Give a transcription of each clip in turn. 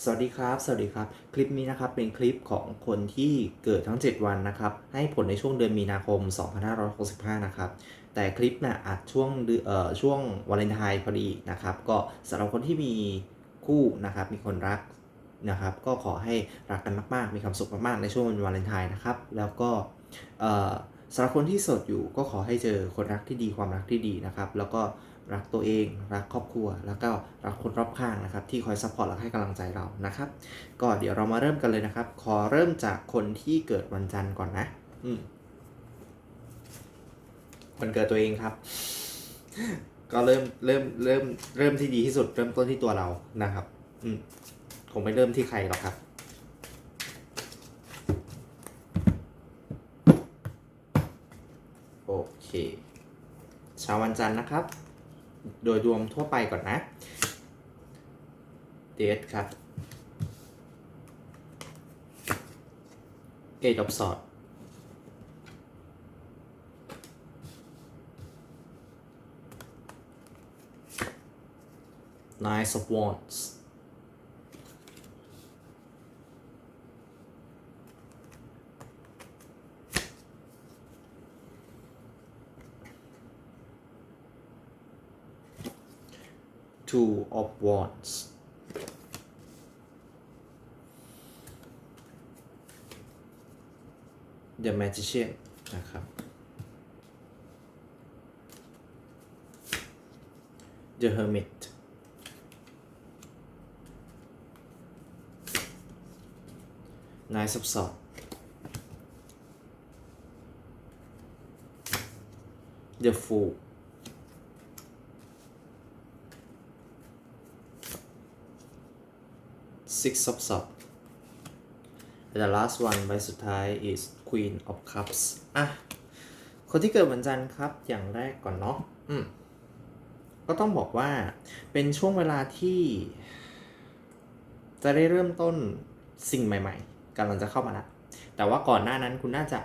สวัสดีครับ สวัสดีครับ คลิปนี้นะครับเป็นคลิปของคนที่เกิดทั้ง 7 วันนะครับ ให้ผลในช่วงเดือนมีนาคม 2565 นะครับ แต่คลิปน่ะอัดช่วงเอนเอ่อช่วงวาเลนไทน์พอดีนะครับ ก็สำหรับคนที่มีคู่นะครับ มีคนรักนะครับ ก็ขอให้รักกันมาก ๆ มีความสุขมาก ๆ ในช่วงวันวาเลนไทน์นะครับ แล้วก็เอ่อสำหรับคนที่โสดอยู่ก็ขอให้เจอคนรักที่ดีความรักที่ดีนะครับ แล้วก็ รักตัวเอง รักครอบครัว แล้วก็รักคนรอบข้างนะครับ ที่คอยซัพพอร์ตและให้กำลังใจเรานะครับ ก็เดี๋ยวเรามาเริ่มกันเลยนะครับ ขอเริ่มจากคนที่เกิดวันจันทร์ก่อนนะอืมวันเกิดตัวเองครับ ก็เริ่มเริ่มเริ่มเริ่มที่ดีที่สุด เริ่มต้นที่ตัวเรานะครับ อืมคงไม่เริ่มที่ใครหรอกครับโอเคเช้าวันจันทร์นะครับ โดยรวมทั่วไปก่อนนะเดทครับเอดอบสอด Nine of Wands Two of Wands The Magician นะครับ The Hermit Nine of Swords The Fool Six of Swords the last one ใบสุดท้าย is Queen of Cups อะ คนที่เกิดวันจันทร์ครับ อย่างแรกก่อนเนาะ อืม ก็ต้องบอกว่า เป็นช่วงเวลาที่ จะได้เริ่มต้นสิ่งใหม่ ๆกำลังจะเข้ามาแล้วแต่ว่าก่อนหน้านั้นคุณน่าจะ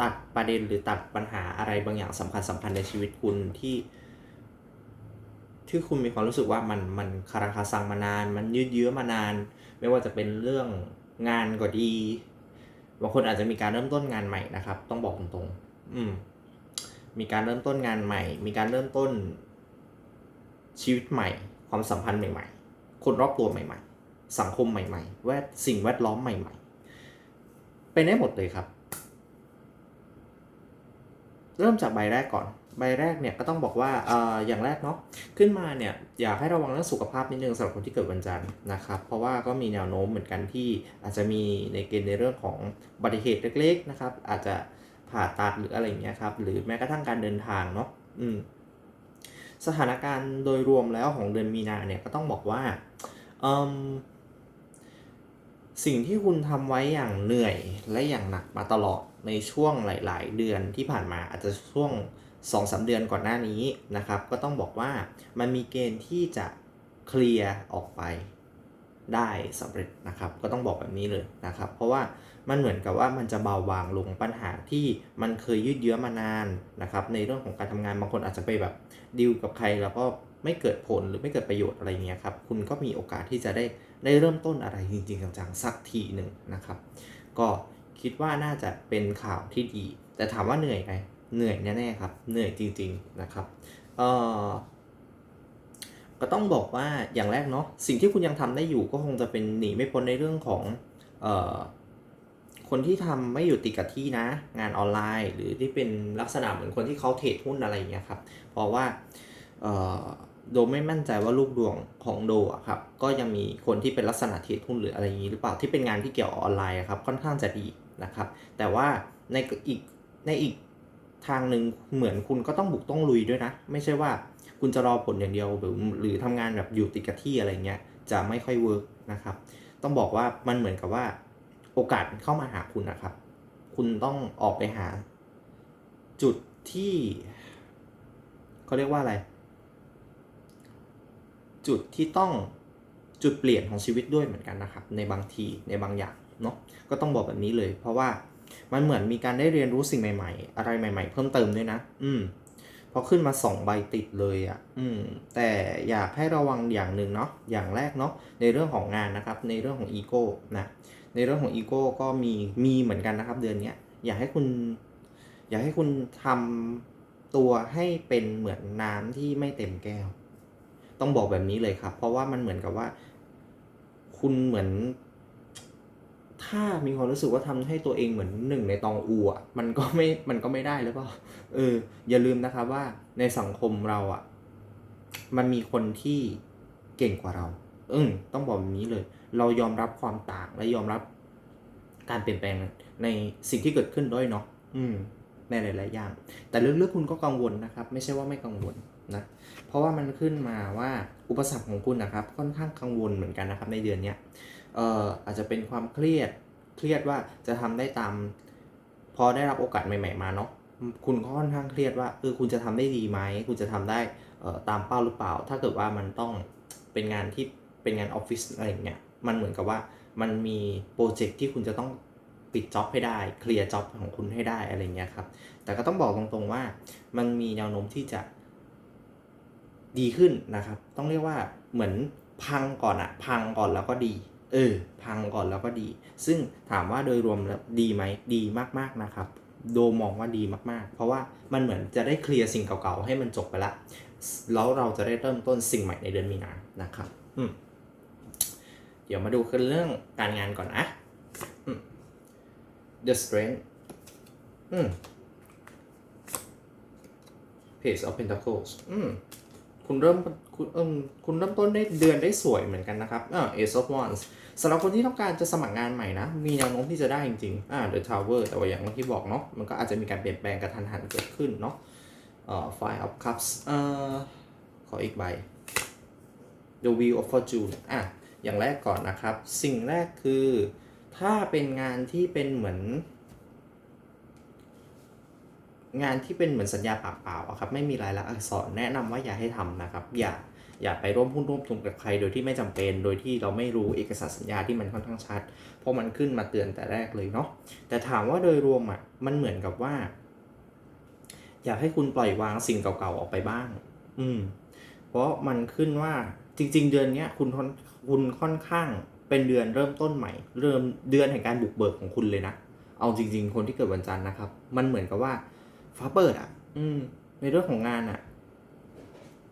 ตัดประเด็นหรือตัดปัญหาอะไรบางอย่างสำคัญสำคัญในชีวิตคุณที่ ที่คุณมีความรู้สึกว่ามันมันคาราคาซังมานาน มันยืดเยื้อมานาน ไม่ว่าจะเป็นเรื่องงานก็ดีบางคนอาจจะมีการเริ่มต้นงานใหม่นะครับ ต้องบอกตรงๆอืม มีการเริ่มต้นงานใหม่ มีการเริ่มต้นชีวิตใหม่ ความสัมพันธ์ใหม่ๆ คนรอบตัวใหม่ ๆ สังคมใหม่ ๆ แวดสิ่งแวดล้อมใหม่ๆเป็นได้หมดเลยครับ เริ่มจากใบแรกก่อน ใบแรกเนี่ยก็ต้องบอกว่าเอ่ออย่างแรกเนาะขึ้นมาเนี่ยอยากให้ระวังเรื่องสุขภาพนิดนึงสำหรับคนที่เกิดวันจันทร์นะครับ เพราะว่าก็มีแนวโน้มเหมือนกันที่อาจจะมีในเกณฑ์ในเรื่องของอุบัติเหตุเล็กๆนะครับ อาจจะผ่าตัดหรืออะไรอย่างเงี้ยครับหรือแม้กระทั่งการเดินทางเนาะอืมสถานการณ์โดยรวมแล้วของเดือนมีนาเนี่ยก็ต้องบอกว่าอืมสิ่งที่คุณทำไว้อย่างเหนื่อยและอย่างหนักมาตลอดในช่วงหลาย ๆ เดือนที่ผ่านมาอาจจะช่วง 2-3สเดือนก่อนหน้านี้นะครับ ก็ต้องบอกว่ามันมีเกณฑ์ที่จะเคลียร์ออกไปได้สำเร็จนะครับ ก็ต้องบอกแบบนี้เลยนะครับ เพราะว่ามันเหมือนกับว่ามันจะเบาบางลงปัญหาที่มันเคยยืดเยื้อมานานนะครับ ในเรื่องของการทำงานบางคนอาจจะไปแบบดีลกับใครแล้วก็ไม่เกิดผลหรือไม่เกิดประโยชน์อะไรเงี้ยครับคุณก็มีโอกาสที่จะได้ได้เริ่มต้นอะไรจริงๆจังๆสักทีหนึ่งนะครับ ก็คิดว่าน่าจะเป็นข่าวที่ดี แต่ถามว่าเหนื่อยไหม เหนื่อยแน่ๆครับ เหนื่อยจริงๆนะครับเออก็ต้องบอกว่าอย่างแรกเนาะสิ่งที่คุณยังทำได้อยู่ก็คงจะเป็นหนีไม่พ้นในเรื่องของเอ่อคนที่ทำไม่อยู่ติดกับที่นะ งานออนไลน์ หรือที่เป็นลักษณะเหมือนคนที่เขาเทรดหุ้นอะไรอย่างเงี้ยครับ เพราะว่าเอ่อโดไม่มั่นใจว่าลูกดวงของโดอะครับก็ยังมีคนที่เป็นลักษณะเทรดหุ้นหรืออะไรอย่างนี้หรือเปล่าที่เป็นงานที่เกี่ยวออนไลน์ครับค่อนข้างจะดีนะครับ แต่ว่าในอีกในอีก ทางหนึ่งเหมือนคุณก็ต้องบุกต้องลุยด้วยนะ ไม่ใช่ว่าคุณจะรอผลอย่างเดียวหรือหรือทำงานแบบอยู่ติดกับที่อะไรเงี้ยจะไม่ค่อยเวิร์กนะครับ ต้องบอกว่ามันเหมือนกับว่าโอกาสเข้ามาหาคุณนะครับ คุณต้องออกไปหา จุดที่เขาเรียกว่าอะไร จุดที่ต้องจุดเปลี่ยนของชีวิตด้วยเหมือนกันนะครับ ในบางทีในบางอย่างเนาะก็ต้องบอกแบบนี้เลย เพราะว่า มันเหมือนมีการได้เรียนรู้สิ่งใหม่ ๆ อะไรใหม่ ๆ เพิ่มเติมด้วยนะ อืมพราะขึ้นมาสองใบติดเลยอะ่ะ อืม แต่อยากให้ระวังอย่างหนึ่งเนาะ อย่างแรกเนาะ ในเรื่องของงานนะครับ ในเรื่องของอีโก้นะ ในเรื่องของอีโก้ก็มี มีเหมือนกันนะครับ เดือนนี้อยากให้คุณ อยากให้คุณทำตัวให้เป็นเหมือนน้ำที่ไม่เต็มแก้ว ต้องบอกแบบนี้เลยครับ เพราะว่ามันเหมือนกับว่า คุณเหมือน ถ้ามีความรู้สึกว่าทำให้ตัวเองเหมือนหนึ่งในตองอูอะมันก็ไม่มันก็ไม่ได้หรือเปล่าเออ อย่าลืมนะครับว่าในสังคมเราอะ มันมีคนที่เก่งกว่าเรา อืมต้องบอกแบบนี้เลย เรายอมรับความต่างและยอมรับการเปลี่ยนแปลงในสิ่งที่เกิดขึ้นด้วยเนาะอืมในหลายๆอย่าง แต่ลึกๆคุณก็กังวลนะครับ ไม่ใช่ว่าไม่กังวลนะเพราะว่ามันขึ้นมาว่าอุปสรรคของคุณนะครับ ค่อนข้างกังวลเหมือนกันนะครับ ในเดือนเนี้ย เอ่ออาจจะเป็นความเครียดเครียดว่าจะทำได้ตาม พอได้รับโอกาสใหม่ ๆ มาเนาะคุณก็ค่อนข้างเครียดว่าเออคุณจะทำได้ดีไหมคุณจะทำได้ตามเป้าหรือเปล่า ถ้าเกิดว่ามันต้องเป็นงานที่เป็นงานออฟฟิศอะไรเงี้ยมันเหมือนกับว่ามันมีโปรเจกต์ที่คุณจะต้องปิดจ็อบให้ได้เคลียร์จ็อบของคุณให้ได้อะไรเงี้ยครับ แต่ก็ต้องบอกตรงๆว่ามันมีแนวโน้มที่จะดีขึ้นนะครับ ต้องเรียกว่าเหมือนพังก่อนอะพังก่อนแล้วก็ดี เออพังก่อนแล้วก็ดี ซึ่งถามว่าโดยรวมแล้วดีไหมดีมากๆนะครับ โดมองว่าดีมากๆ เพราะว่ามันเหมือนจะได้เคลียร์สิ่งเก่าๆให้มันจบไปละแล้วเราจะได้เริ่มต้นสิ่งใหม่ในเดือนมีนานะครับ อืมเดี๋ยวมาดูกันเรื่องการงานก่อนนะ The Strength Page of Pentacles คุณเริ่มคุณเอมคุณเริ่มต้นได้เดือนได้สวยเหมือนกันนะครับอ่า Ace of Wands สำหรับคนที่ต้องการจะสมัครงานใหม่นะ มีแนวโน้มที่จะได้จริงๆอ่า The Tower แต่ว่าอย่างที่บอกเนาะมันก็อาจจะมีการเปลี่ยนแปลงกระทันหันเกิดขึ้นเนาะเอ่อ Five of Cups เอ่อขออีกใบ The Wheel of Fortune อะอย่างแรกก่อนนะครับ สิ่งแรกคือถ้าเป็นงานที่เป็นเหมือน งานที่เป็นเหมือนสัญญาปากเปล่าอะครับ ไม่มีรายลักษณ์อักษรแนะนำว่าอย่าให้ทำนะครับ อย่า อย่าไปร่วมหุ้นร่วมทุนกับใครโดยที่ไม่จำเป็น โดยที่เราไม่รู้เอกสารสัญญาที่มันค่อนข้างชัด เพราะมันขึ้นมาเตือนแต่แรกเลยเนาะแต่ถามว่าโดยรวมอะมันเหมือนกับว่า อยากให้คุณปล่อยวางสิ่งเก่าๆออกไปบ้าง อืม เพราะมันขึ้นว่าจริง ๆ เดือนนี้คุณคุณค่อนข้างเป็นเดือนเริ่มต้นใหม่ เริ่มเดือนแห่งการบุกเบิกของคุณเลยนะเอาจริง ๆ คนที่เกิดวันจันทร์นะครับ มันเหมือนกับว่าฟ้าเปิดอะ อืม ในเรื่องของงานอะ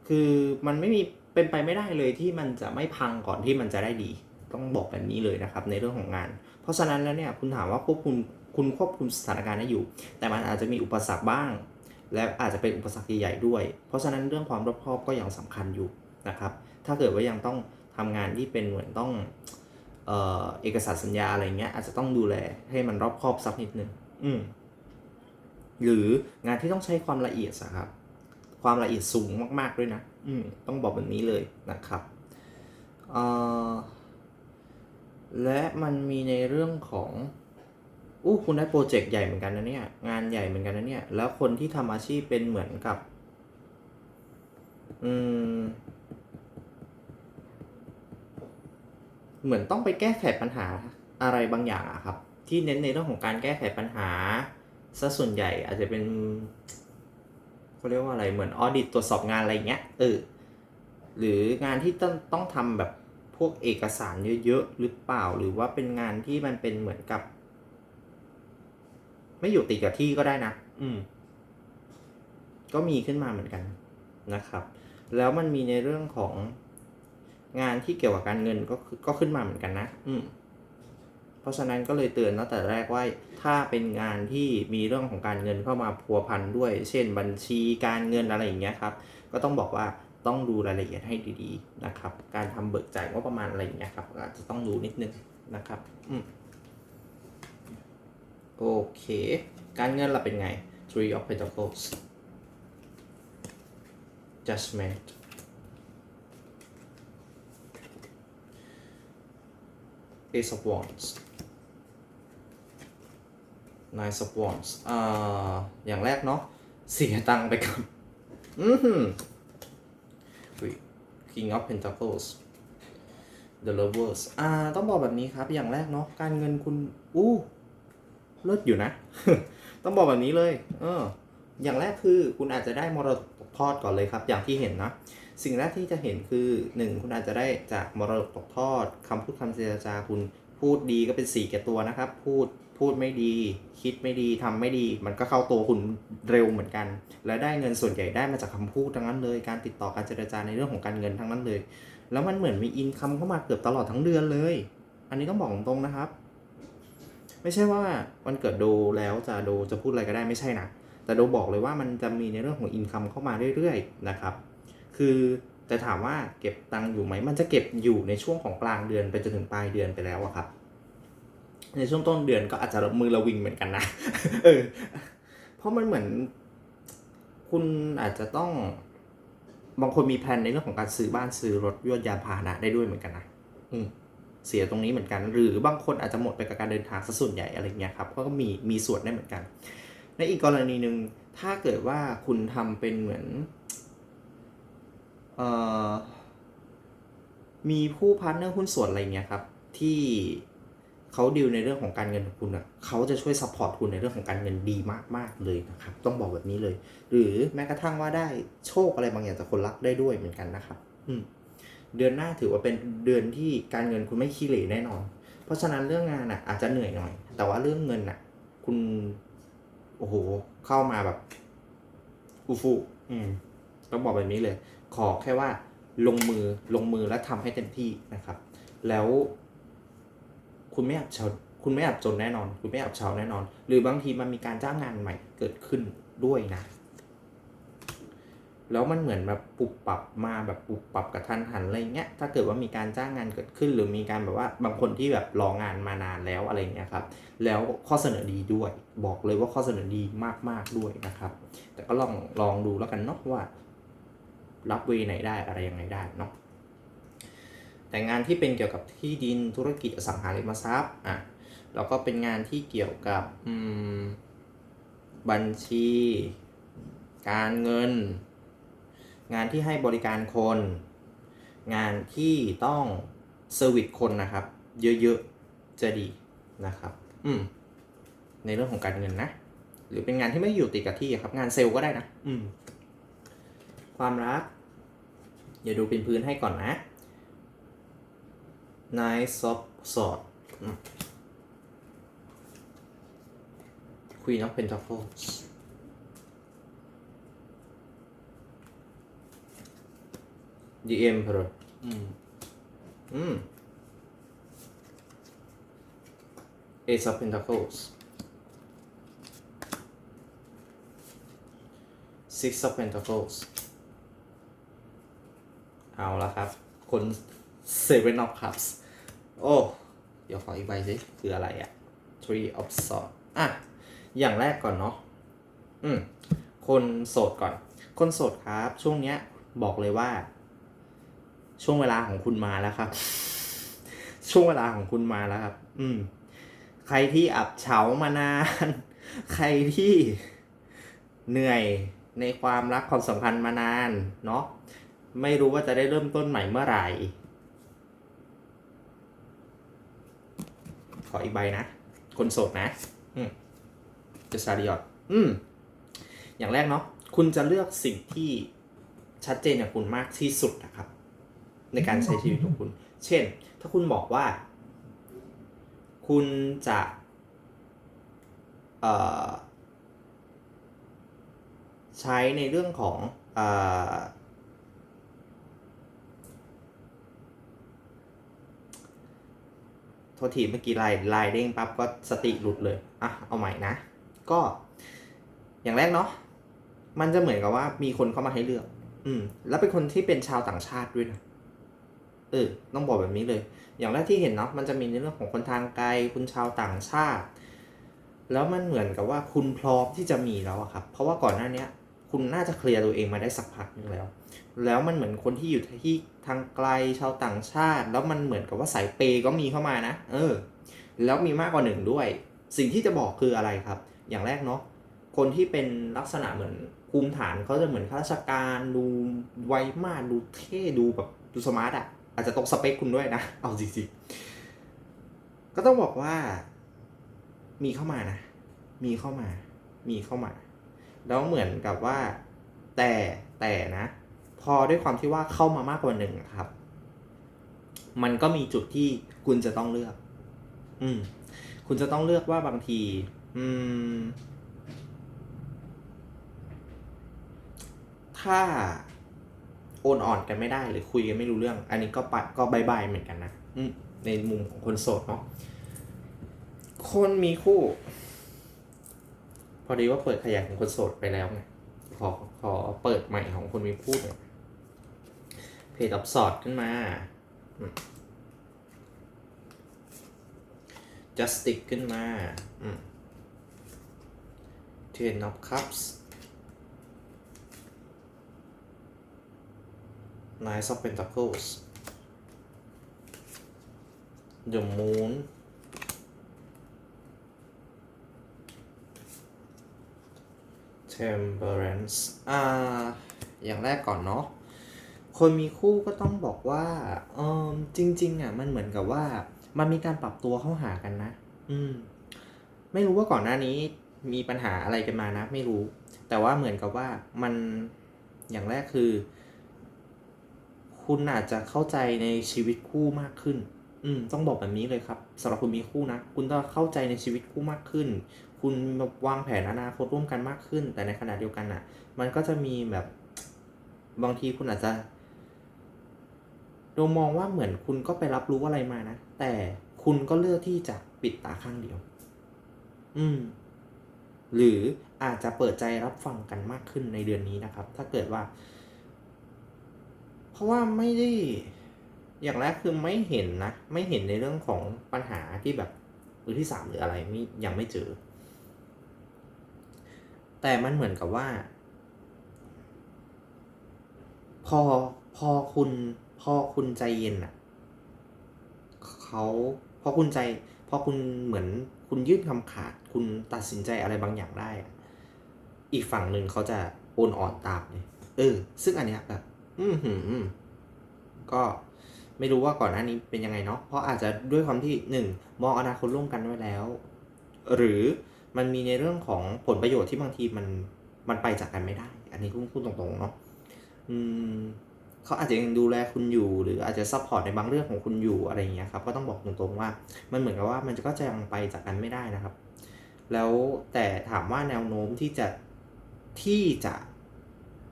คือมันไม่มี เป็นไปไม่ได้เลยที่มันจะไม่พังก่อนที่มันจะได้ดี ต้องบอกแบบนี้เลยนะครับในเรื่องของงาน เพราะฉะนั้นแล้วเนี่ยคุณถามว่าควบคุมคุณควบคุมสถานการณ์ได้อยู่ แต่มันอาจจะมีอุปสรรคบ้าง และอาจจะเป็นอุปสรรคใหญ่ๆด้วย เพราะฉะนั้นเรื่องความรอบคอบก็ยังสำคัญอยู่นะครับ ถ้าเกิดว่ายังต้องทำงานที่เป็นเหมือนต้องเออเอกสารสัญญาอะไรเงี้ยอาจจะต้องดูแลให้มันรอบคอบสักนิดนึงอืมหรืองานที่ต้องใช้ความละเอียดอะครับ ความละเอียดสูงมาก ๆ ด้วยนะ อืมต้องบอกแบบนี้เลยนะครับและมันมีในเรื่องของอู้คุณได้โปรเจกต์ใหญ่เหมือนกันนะเนี่ย งานใหญ่เหมือนกันนะเนี่ย แล้วคนที่ทำอาชีพเป็นเหมือนกับ อืม เหมือนต้องไปแก้ไขปัญหาอะไรบางอย่างอะครับ ที่เน้นในเรื่องของการแก้ไขปัญหาซะส่วนใหญ่อาจจะเป็น เขาเรียกว่าอะไรเหมือนออดิตตรวจสอบงานอะไรเงี้ยเออหรืองานที่ต้องต้องทำแบบพวกเอกสารเยอะๆหรือเปล่า หรือว่าเป็นงานที่มันเป็นเหมือนกับ ไม่อยู่ติดกับที่ก็ได้นะ อืม ก็มีขึ้นมาเหมือนกันนะครับ แล้วมันมีในเรื่องของงานที่เกี่ยวกับการเงินก็ก็ขึ้นมาเหมือนกันนะ อืม เพราะฉะนั้นก็เลยเตือนตั้งแต่แรกว่าถ้าเป็นงานที่มีเรื่องของการเงินเข้ามาพัวพันด้วย เช่น บัญชีการเงินอะไรอย่างเงี้ยครับ ก็ต้องบอกว่าต้องดูรายละเอียดให้ดีๆนะครับ การทำเบิกจ่ายงบประมาณอะไรอย่างเงี้ยครับอาจจะต้องดูนิดนึงนะครับอืมโอเค การเงินเราเป็นไง Three of Pentacles Judgment Ace of Wands Nine of Wands อ่าอย่างแรกเนาะเสียตังไปกับ อือหืออุ๊ย King of Pentacles The Lovers อ่า ต้องบอกแบบนี้ครับ อย่างแรกเนาะ การเงินคุณ อู้เลิศอยู่นะ ต้องบอกแบบนี้เลย เออ อย่างแรกคือคุณอาจจะได้มรดกทอดก่อนเลยครับ อย่างที่เห็นนะ สิ่งแรกที่จะเห็นคือหนึ่งคุณอาจจะได้จากมรดกตกทอดคำพูดคำเจรจาคุณพูดดีก็เป็นสีแก่ตัวนะครับ พูด พูดไม่ดี คิดไม่ดีทำไม่ดี มันก็เข้าตัวคุณเร็วเหมือนกัน และได้เงินส่วนใหญ่ได้มาจากคำพูดทั้งนั้นเลย การติดต่อการเจรจาในเรื่องของการเงินทั้งนั้นเลย แล้วมันเหมือนมีอินคัมเข้ามาเกือบตลอดทั้งเดือนเลย อันนี้ต้องบอกตรงๆนะครับ ไม่ใช่ว่าวันเกิดโดแล้วจะโดจะพูดอะไรก็ได้ไม่ใช่นะแต่โดบอกเลยว่ามันจะมีในเรื่องของอินคัมเข้ามาเรื่อยๆนะครับ คือแต่ถามว่าเก็บตังค์อยู่ไหม มันจะเก็บอยู่ในช่วงของกลางเดือนไปจนถึงปลายเดือนไปแล้วอะครับ ในช่วงต้นเดือนก็อาจจะมือระวิงเหมือนกันนะ เออ เพราะมันเหมือน คุณอาจจะต้อง บางคนมีแผนในเรื่องของการซื้อบ้านซื้อรถยนต์ยานพาหนะได้ด้วยเหมือนกันนะ อืม เสียตรงนี้เหมือนกัน หรือบางคนอาจจะหมดไปกับการเดินทางซะส่วนใหญ่อะไรเงี้ยครับ ก็มีมีส่วนได้เหมือนกัน ในอีกกรณีหนึ่งถ้าเกิดว่าคุณทำเป็นเหมือนเอ่อมีผู้พาร์ทเนอร์หุ้นส่วนอะไรเงี้ยครับ ที่ เขาดีลในเรื่องของการเงินของคุณอะเขาจะช่วยซัพพอร์ตคุณในเรื่องของการเงินดีมากๆเลยนะครับต้องบอกแบบนี้เลย หรือแม้กระทั่งว่าได้โชคอะไรบางอย่างจากคนรักได้ด้วยเหมือนกันนะครับอืมเดือนหน้าถือว่าเป็นเดือนที่การเงินคุณไม่ขี้เหร่แน่นอน เพราะฉะนั้นเรื่องงานอะอาจจะเหนื่อยหน่อย แต่ว่าเรื่องเงินอะ คุณโอ้โหเข้ามาแบบฟูฟูอืมต้องบอกแบบนี้เลย ขอแค่ว่าลงมือลงมือและทำให้เต็มที่นะครับ แล้ว คุณไม่อับเฉาคุณไม่อับจนแน่นอน คุณไม่อับเฉาแน่นอน หรือบางทีมันมีการจ้างงานใหม่เกิดขึ้นด้วยนะ แล้วมันเหมือนแบบปรับปรับมาแบบปรับปรับกับทันหันอะไรเงี้ย ถ้าเกิดว่ามีการจ้างงานเกิดขึ้น หรือมีการแบบว่าบางคนที่แบบรองานมานานแล้วอะไรเงี้ยครับ แล้วข้อเสนอดีด้วย บอกเลยว่าข้อเสนอดีมากๆด้วยนะครับ แต่ก็ลองลองดูแล้วกันเนาะว่า รับเวไหนได้อะไรยังไงได้เนาะ แต่งานที่เป็นเกี่ยวกับที่ดินธุรกิจอสังหาริมทรัพย์อะแล้วก็เป็นงานที่เกี่ยวกับบัญชี การเงิน งานที่ให้บริการคน งานที่ต้องเซอร์วิสคนนะครับ เยอะๆ จะดีนะครับ อืม ในเรื่องของการเงินนะ หรือเป็นงานที่ไม่อยู่ติดกับที่ครับ งานเซลล์ก็ได้นะ อืม ความรัก อย่าดูเป็นพื้นให้ก่อนนะ Nice soft sword อืม Queen of Pentacles The Emperor อืม อืม Ace of Pentacles Six of Pentacles เอาละครับ คน Seven of Cups โอ้ เดี๋ยวขออีกใบสิคืออะไรอะ Three of Swords อะ อย่างแรกก่อนเนาะ อืม คนโสดก่อน คนโสดครับ ช่วงเนี้ย บอกเลยว่า ช่วงเวลาของคุณมาแล้วครับ ช่วงเวลาของคุณมาแล้วครับ อืม ใครที่อับเฉามานาน ใครที่เหนื่อยในความรักความสัมพันธ์มานาน เนาะ ไม่รู้ว่าจะได้เริ่มต้นใหม่เมื่อไหร่ ขออีกใบนะ คนโสดนะ อืมเจสซาริออตอืม อย่างแรกเนาะ คุณจะเลือกสิ่งที่ชัดเจนกับคุณมากที่สุดนะครับ ในการใช้ชีวิตของคุณ เช่น ถ้าคุณบอกว่า คุณจะ เอ่อ ใช้ในเรื่องของ เอ่อ ทษทีเมื่อกี้ลายลายเด้งปั๊บก็สติหลุดเลย อะ เอาใหม่นะ ก็ อย่างแรกเนาะ มันจะเหมือนกับว่ามีคนเข้ามาให้เลือก อืม แล้วเป็นคนที่เป็นชาวต่างชาติด้วยนะ เออ ต้องบอกแบบนี้เลย อย่างแรกที่เห็นเนาะ มันจะมีในเรื่องของคนทางไกล คุณชาวต่างชาติ แล้วมันเหมือนกับว่าคุณพร้อมที่จะมีแล้วอะครับ เพราะว่าก่อนหน้าเนี้ย คุณน่าจะเคลียร์ตัวเองมาได้สักพักนึงแล้ว แล้วมันเหมือนคนที่อยู่ที่ทางไกลชาวต่างชาติ แล้วมันเหมือนกับว่าสายเปย์ก็มีเข้ามานะ เออ แล้วมีมากกว่าหนึ่งด้วย สิ่งที่จะบอกคืออะไรครับ อย่างแรกเนาะคนที่เป็นลักษณะเหมือนภูมิฐานเขาจะเหมือนข้าราชการดูไวมากดูเท่ดูแบบดูสมาร์ทอะอาจจะตรงสเปคคุณด้วยนะ เอาจริงๆก็ต้องบอกว่า มีเข้ามานะ มีเข้ามา มีเข้ามา แล้วเหมือนกับว่า แต่แต่นะ พอด้วยความที่ว่าเข้ามามากกว่าหนึ่งครับ มันก็มีจุดที่คุณจะต้องเลือก อืม คุณจะต้องเลือกว่าบางที อืม ถ้าโอนอ่อนกันไม่ได้หรือคุยกันไม่รู้เรื่อง อันนี้ก็ปะก็บายบายเหมือนกันนะอืมในมุมของคนโสดเนาะคนมีคู่ อดีว่าเปิดขยายของคนโสดไปแล้วไงขอขอเปิดใหม่ของคนมีคู่หน่ยเพจอับสอดขึ้นมาอืม Justice ขึ้นมาอืม Ten of Cups Nine of Pentacles The Moon Temperance อ่า อย่างแรกก่อนเนาะ คนมีคู่ก็ต้องบอกว่าเออจริง ๆ อะ มันเหมือนกับว่า มันมีการปรับตัวเข้าหากันนะ อืม ไม่รู้ว่าก่อนหน้านี้มีปัญหาอะไรกันมานะ ไม่รู้ แต่ว่าเหมือนกับว่ามันอย่างแรกคือ คุณอาจจะเข้าใจในชีวิตคู่มากขึ้น อืม ต้องบอกแบบนี้เลยครับสำหรับคนมีคู่นะ คุณต้องเข้าใจในชีวิตคู่มากขึ้น คุณวางแผนอนาคตร่วมกันมากขึ้น แต่ในขณะเดียวกันอะ มันก็จะมีแบบบางทีคุณอาจจะเรามองว่าเหมือนคุณก็ไปรับรู้อะไรมานะ แต่คุณก็เลือกที่จะปิดตาข้างเดียว อืม หรืออาจจะเปิดใจรับฟังกันมากขึ้นในเดือนนี้นะครับ ถ้าเกิดว่า เพราะว่าไม่ได้ อย่างแรกคือไม่เห็นนะ ไม่เห็นในเรื่องของปัญหาที่แบบมือที่สามหรืออะไรไม่ยังไม่เจอ แต่มันเหมือนกับว่า พอพอคุณ พอคุณใจเย็นอะเขาพอคุณใจ พอคุณเหมือนคุณยื่นคำขาด คุณตัดสินใจอะไรบางอย่างได้ อีกฝั่งหนึ่งเขาจะโอนอ่อนตามเลยเออ ซึ่งอันเนี้ยแบบ อืมหืมก็ไม่รู้ว่าก่อนหน้านี้เป็นยังไงเนาะ เพราะอาจจะด้วยความที่หนึ่งมองอนาคตร่วมกันไว้แล้ว หรือ มันมีในเรื่องของผลประโยชน์ที่บางทีมันมันไปจากกันไม่ได้ อันนี้พูดตรงๆเนาะอืมเขาอาจจะยังดูแลคุณอยู่ หรืออาจจะซัพพอร์ตในบางเรื่องของคุณอยู่อะไรอย่างเงี้ยครับ ก็ต้องบอกตรงๆว่า มันเหมือนกับว่ามันก็จะยังไปจากกันไม่ได้นะครับ แล้วแต่ถามว่าแนวโน้มที่จะที่จะ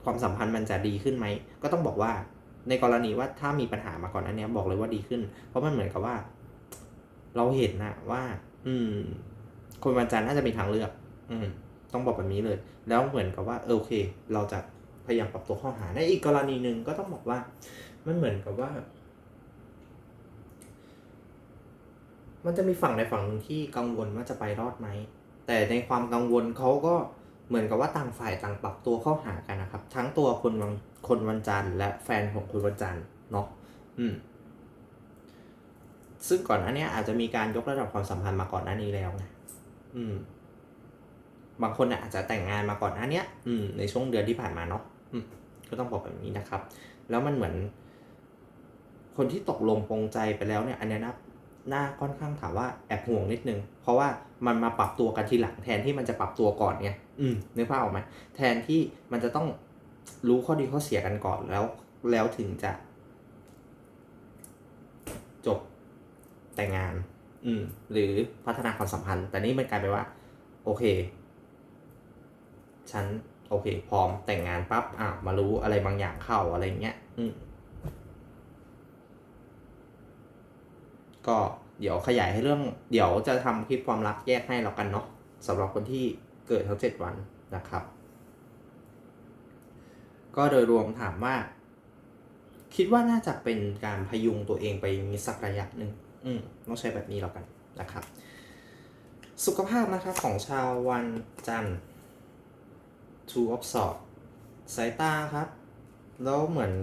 ความสัมพันธ์มันจะดีขึ้นไหม ก็ต้องบอกว่าในกรณีว่าถ้ามีปัญหามาก่อนอันนี้บอกเลยว่าดีขึ้น เพราะมันเหมือนกับว่า เราเห็นนะว่า อืม คนวันจันทร์น่าจะมีทางเลือก อืม ต้องบอกแบบนี้เลย แล้วเหมือนกับว่าเออโอเค เราจะพยายามปรับตัวเข้าหาในอีกกรณีหนึ่งก็ต้องบอกว่า มันเหมือนกับว่า มันจะมีฝั่งในฝั่งหนึ่งที่กังวลว่าจะไปรอดไหม แต่ในความกังวลเขาก็เหมือนกับว่าต่างฝ่ายต่างปรับตัวเข้าหากันนะครับ ทั้งตัวคนวันคนวันจันทร์และแฟนของคนวันจันทร์เนาะอืมซึ่งก่อนหน้านี้อาจจะมีการยกระดับความสัมพันธ์มาก่อนหน้านี้แล้วไง อืม บางคนอาจจะแต่งงานมาก่อนหน้าเนี้ยอืม ในช่วงเดือนที่ผ่านมาเนาะอืม ก็ต้องบอกแบบนี้นะครับ แล้วมันเหมือน คนที่ตกลงปรงใจไปแล้วเนี่ย อันเนี้ยนะน่าค่อนข้างถามว่าแอบห่วงนิดนึง เพราะว่ามันมาปรับตัวกันทีหลังแทนที่มันจะปรับตัวก่อนไงอืมนึกภาพออกไหมแทนที่มันจะต้องรู้ข้อดีข้อเสียกันก่อนแล้ว แล้วถึงจะ จบแต่งงาน อืม หรือพัฒนาความสัมพันธ์ แต่นี่มันกลายไปว่า โอเค ฉันโอเค พร้อมแต่งงานปั๊บอะมารู้อะไรบางอย่างเข้าอะไรเงี้ยอืมก็เดี๋ยวขยายให้เรื่อง เดี๋ยวจะทำคลิปความรักแยกให้แล้วกันเนาะสำหรับคนที่เกิดทั้งเจ็ดวันนะครับ ก็โดยรวมถามว่า คิดว่าน่าจะเป็นการพยุงตัวเองไปมีสักระยะหนึ่ง อืมต้องใช้แบบนี้แล้วกันนะครับ สุขภาพนะครับของชาววันจันทร์ two of swords สายตาครับ แล้วเหมือน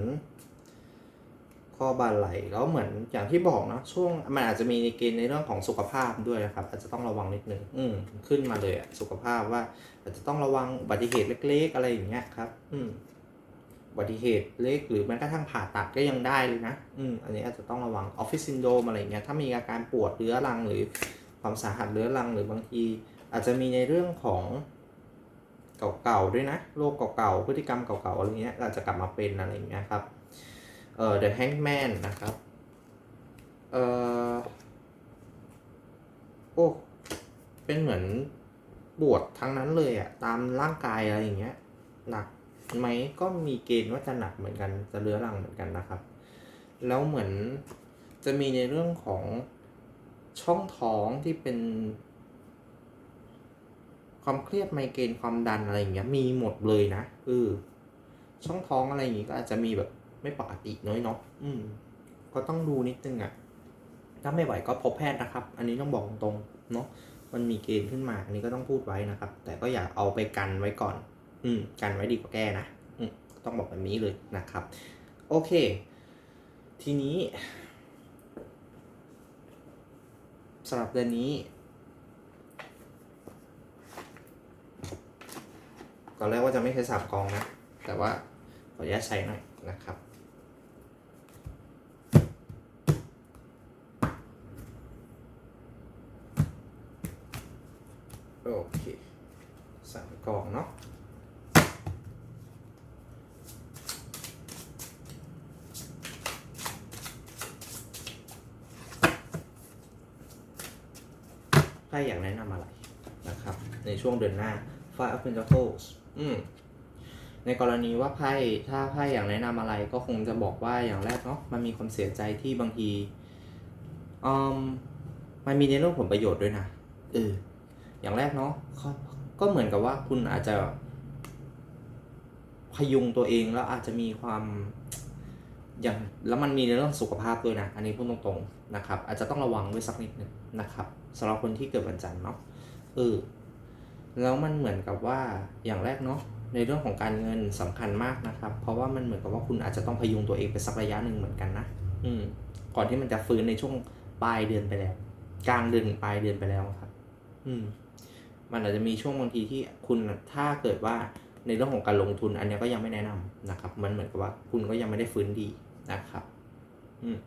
ข้อบาไหลแล้วเหมือนอย่างที่บอกเนะช่วงมันอาจจะมีในเกณฑ์ในเรื่องของสุขภาพด้วยนะครับ อาจจะต้องระวังนิดนึงอืมขึ้นมาเลยอะสุขภาพว่า อาจจะต้องระวังอุบัติเหตุเล็ก ๆ อะไรอย่างเงี้ยครับ อืม บัติเหตุเล็กหรือแม้กระทั่งผ่าตัดก็ยังได้เลยนะ อืม อันนี้อาจจะต้องระวังออฟฟิศซินโดรมอะไรเงี้ย ถ้ามีอาการปวดเรื้อรังหรือความสาหัสเรื้อรัง หรือบางที อาจจะมีในเรื่องของเก่าๆด้วยนะโรคเก่าๆพฤติกรรมเก่าๆอะไรเงี้ยอาจจะกลับมาเป็นอะไรเงี้ยครับ เอ่อ The Hangman นะครับ เอ่อ โอ้ เป็นเหมือนปวดทั้งนั้นเลยอะตามร่างกายอะไรอย่างเงี้ยหนัก ไหมก็มีเกณฑ์ว่าจะหนักเหมือนกันจะเรื้อรังเหมือนกันนะครับ แล้วเหมือนจะมีในเรื่องของช่องท้องที่เป็น ความเครียดไมเกรนความดันอะไรอย่างเงี้ยมีหมดเลยนะเออช่องท้องอะไรอย่างงี้ก็อาจจะมีแบบไม่ปกติน้อยเนาะอืม ก็ต้องดูนิดนึงอะ่ะ ถ้าไม่ไหวก็พบแพทย์นะครับ อันนี้ต้องบอกตรงเนาะมันมีเกณฑ์ขึ้นมา อันนี้ก็ต้องพูดไว้นะครับ แต่ก็อย่าเอาไปกันไว้ก่อน อืมกันไว้ดีกว่าแก้นะอืมต้องบอกแบบนี้เลยนะครับ โอเค ทีนี้สำหรับเดือนนี้ก่อนแรกว่าจะไม่ใช้สามกองนะ แต่ว่าขออนุญาตใช้หน่อยนะครับ โอเคสามกองเนาะ ถ้าอยากแนะนำอะไรนะครับ ในช่วงเดือนหน้า Five of Pentacles อืมในกรณีว่าไพ่ถ้าไพ่อยากแนะนำอะไรก็คงจะบอกว่าอย่างแรกเนาะมันมีความเสียใจที่บางทีอืมมันมีในเรื่องผลประโยชน์ด้วยนะเอออย่างแรกเนาะก็เหมือนกับว่าคุณอาจจะพยุงตัวเองแล้วอาจจะมีความอย่างแล้วมันมีในเรื่องสุขภาพด้วยนะ อันนี้พูดตรงๆนะครับ อาจจะต้องระวังไว้สักนิดหนึ่งนะครับ สำหรับคนที่เกิดวันจันทร์เนาะเออแล้วมันเหมือนกับว่าอย่างแรกเนาะในเรื่องของการเงินสำคัญมากนะครับ เพราะว่ามันเหมือนกับว่าคุณอาจจะต้องพยุงตัวเองไปสักระยะหนึ่งเหมือนกันนะอืม ก่อนที่มันจะฟื้นในช่วงปลายเดือนไปแล้ว กลางเดือนปลายเดือนไปแล้วครับ อืม มันอาจจะมีช่วงบางทีที่คุณถ้าเกิดว่าในเรื่องของการลงทุน อันนี้ก็ยังไม่แนะนำนะครับ มันเหมือนกับว่าคุณก็ยังไม่ได้ฟื้นดีนะครับ อืม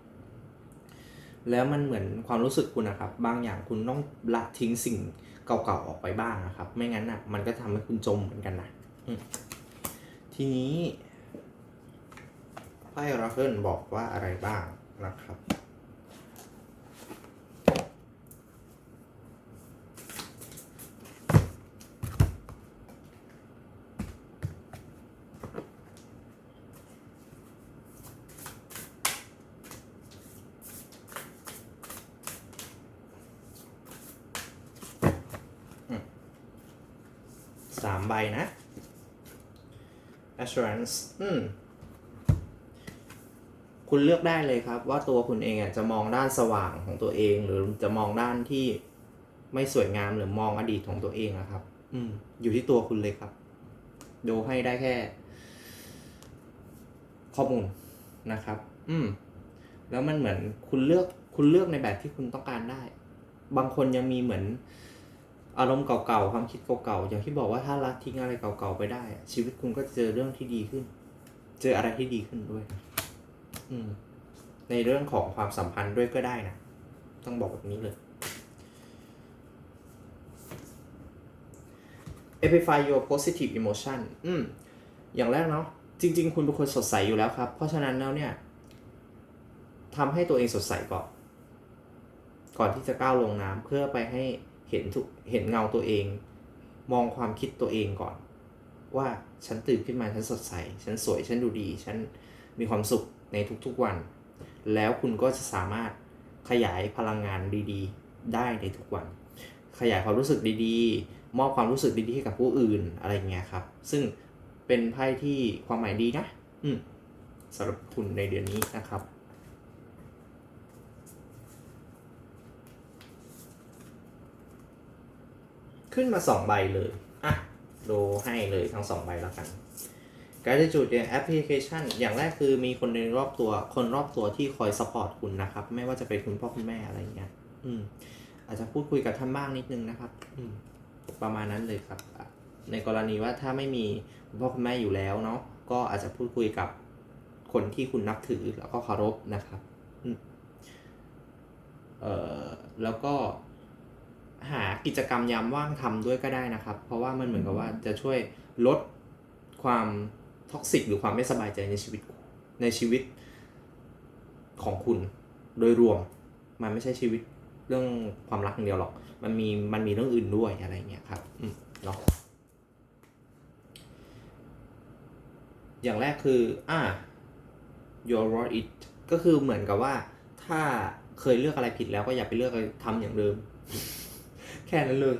แล้วมันเหมือนความรู้สึกคุณนะครับ บางอย่างคุณต้องละทิ้งสิ่งเก่าๆออกไปบ้างนะครับ ไม่งั้นอะมันก็ทำให้คุณจมเหมือนกันนะทีนี้ไพ่ราเคิลบอกว่าอะไรบ้างนะครับ สามใบนะ assurance อืมคุณเลือกได้เลยครับ ว่าตัวคุณเองอะจะมองด้านสว่างของตัวเอง หรือจะมองด้านที่ไม่สวยงามหรือมองอดีตของตัวเองอะครับ อืม อยู่ที่ตัวคุณเลยครับ ดูให้ได้แค่ ข้อมูลนะครับ อืม แล้วมันเหมือนคุณเลือกคุณเลือกในแบบที่คุณต้องการได้ บางคนยังมีเหมือน อารมณ์เก่าๆความคิดเก่าๆอย่างที่บอกว่าถ้าละทิ้งอะไรเก่าๆไปได้ ชีวิตคุณก็จะเจอเรื่องที่ดีขึ้น เจออะไรที่ดีขึ้นด้วย อืม ในเรื่องของความสัมพันธ์ด้วยก็ได้นะต้องบอกแบบนี้เลย amplify your positive emotion อืม อย่างแรกเนาะ จริง ๆ คุณเป็นคนสดใสอยู่แล้วครับ เพราะฉะนั้นแล้วเนี่ยทำให้ตัวเองสดใสก่อน ก่อนที่จะก้าวลงน้ำเพื่อไปให้ เห็นทุกเห็นเงาตัวเอง มองความคิดตัวเองก่อน ว่าฉันตื่นขึ้นมาฉันสดใส ฉันสวยฉันดูดี ฉันมีความสุขในทุกๆวัน แล้วคุณก็จะสามารถขยายพลังงานดีๆ ได้ในทุกวัน ขยายความรู้สึกดีๆ มอบความรู้สึกดีๆให้กับผู้อื่นอะไรเงี้ยครับ ซึ่งเป็นไพ่ที่ความหมายดีนะ อืมสำหรับคุณในเดือนนี้นะครับ ขึ้นมาสองใบเลย อะ ดูให้เลยทั้งสองใบแล้วกัน การจะจุดเนี่ยแอปพลิเคชัน อย่างแรกคือมีคนในรอบตัว คนรอบตัวที่คอยสปอร์ตคุณนะครับ ไม่ว่าจะเป็นคุณพ่อคุณแม่อะไรอย่างเงี้ย อืม อาจจะพูดคุยกับท่านบ้างนิดนึงนะครับ อืม ประมาณนั้นเลยครับ ในกรณีว่าถ้าไม่มีคุณพ่อคุณแม่อยู่แล้วเนาะ ก็อาจจะพูดคุยกับคนที่คุณนับถือแล้วก็เคารพนะครับอืมเอ่อ แล้วก็ หากิจกรรมยามว่างทำด้วยก็ได้นะครับ เพราะว่ามันเหมือนกับว่าจะช่วยลดความท็อกซิกหรือความไม่สบายใจในชีวิตในชีวิตของคุณโดยรวม มันไม่ใช่ชีวิตเรื่องความรักอย่างเดียวหรอก มันมีมันมีเรื่องอื่นด้วยอะไรเงี้ยครับอืมเนาะอย่างแรกคืออ่า your w o r it ก็คือเหมือนกับว่าถ้าเคยเลือกอะไรผิดแล้วก็อย่าไปเลือกทำอย่างเดิม แค่นั้นเลย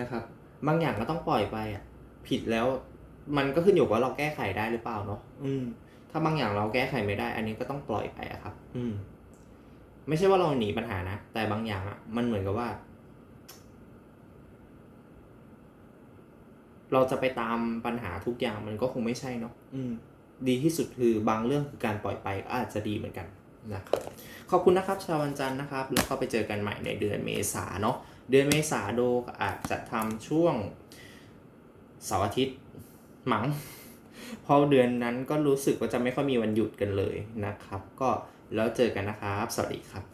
นะครับ บางอย่างก็ต้องปล่อยไปอะผิดแล้วมันก็ขึ้นอยู่ว่าเราแก้ไขได้หรือเปล่าเนาะอืม ถ้าบางอย่างเราแก้ไขไม่ได้ อันนี้ก็ต้องปล่อยไปอะครับ อืม ไม่ใช่ว่าเราหนีปัญหานะแต่บางอย่างอะมันเหมือนกับว่า เราจะไปตามปัญหาทุกอย่างมันก็คงไม่ใช่เนาะอืม ดีที่สุดคือบางเรื่องคือการปล่อยไปก็อาจจะดีเหมือนกันนะครับขอบคุณนะครับ ชาววันจันทร์นะครับ แล้วก็ไปเจอกันใหม่ในเดือนเมษาเนาะ เดือนเมษาโดอาจจะทำช่วงเสาร์อาทิตย์มั้งพอเดือนนั้นก็รู้สึกว่าจะไม่ค่อยมีวันหยุดกันเลยนะครับ ก็แล้วเจอกันนะครับ สวัสดีครับ